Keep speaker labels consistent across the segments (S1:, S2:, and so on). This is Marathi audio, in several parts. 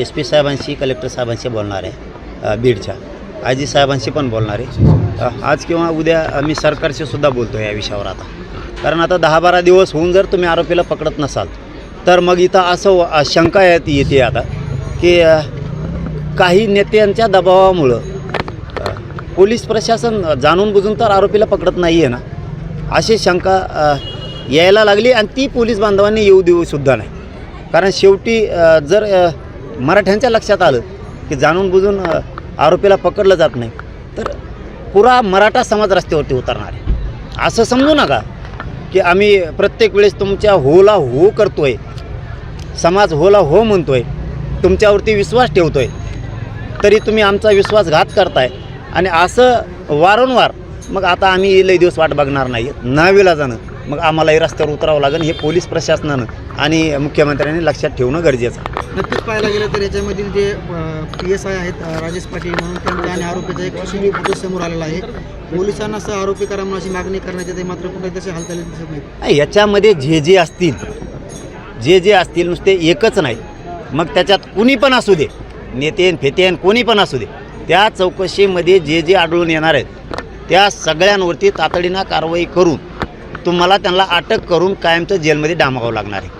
S1: एस पी साहेबांशी कलेक्टर साहेबांशी बोलणार आहे बीडच्या. आजी साहेबांशी पण बोलणार आहे. आज किंवा उद्या मी सरकारशी सुद्धा बोलतो या विषयावर आता. कारण आता दहा बारा दिवस होऊन जर तुम्ही आरोपीला पकडत नसाल तर मग इथं असं शंका येत येते आता की काही नेत्यांच्या दबावामुळं पोलीस प्रशासन जाणून बुजून तर आरोपीला पकडत नाही आहे ना? अशी शंका यायला लागली आणि ती पोलीस बांधवांनी येऊ देऊ सुद्धा नाही. कारण शेवटी जर मराठ्यांच्या लक्षात आलं की जाणून बुजून आरोपीला पकडलं जात नाही. तर पुरा मराठा समाज रस्त्यावरती उतरणार आहे. असं समजू नका की आम्ही प्रत्येक वेळेस तुमच्या होला हो करतोय समाज होला हो म्हणतोय तुमच्यावरती विश्वास ठेवतोय तरी तुम्ही आमचा विश्वासघात करताय. आणि असं वारंवार मग आता आम्ही लई दिवस वाट बघणार नाही. नावेला जाणं मग आम्हालाही रस्त्यावर उतरावं लागेल हे पोलीस प्रशासनानं आणि मुख्यमंत्र्यांनी लक्षात ठेवणं गरजेचं
S2: नक्कीच पाहायला गेलं तर याच्यामधील जे पी एस आय आहेत राजेश पाटील म्हणून त्यांचा आणि आरोपीचा एक सीडी फोटो समोर आलेला आहे. पोलिसांना असं आरोपी करा म्हणून अशी मागणी करण्यात येते मात्र कुठे तसे हालचाली दिसत
S1: नाही, याच्यामध्ये जे जे असतील जे जे असतील नुसते एकच नाही मग त्याच्यात कुणी पण असू दे नेतेन फेतेन कोणी पण असू दे त्या चौकशीमध्ये जे जे आढळून येणार आहेत त्या सगळ्यांवरती तातडीनं कारवाई करून तुम्हाला त्यांना अटक करून कायमचं जेलमध्ये डांबावं लागणार आहे.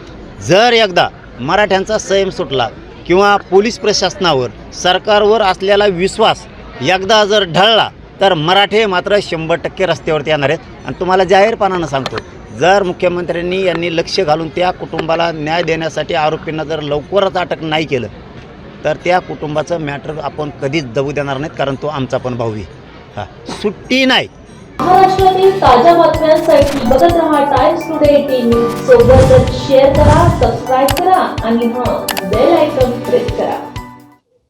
S1: जर एकदा मराठ्यांचा संयम सुटला किंवा पोलीस प्रशासनावर सरकारवर असलेला विश्वास एकदा जर ढळला तर मराठे मात्र शंभर टक्के रस्त्यावरती येणार आहेत. आणि तुम्हाला जाहीरपणानं सांगतो जर मुख्यमंत्र्यांनी यांनी लक्ष घालून त्या कुटुंबाला न्याय देण्यासाठी आरोपींना जर लवकरच अटक नाही केलं तर त्या कुटुंबाचं मॅटर आपण कधीच दबू देणार नाहीत कारण तो आमचा पण भाऊ आहे. हा सुट्टी नाही.
S3: महाराष्ट्रातील ताज्या बातम्यांसाठी बघत राहा टाइम्स टुडे टी सोबतच शेअर करा सबस्क्राईब करा. आणि हां बेल आयकॉन प्रेस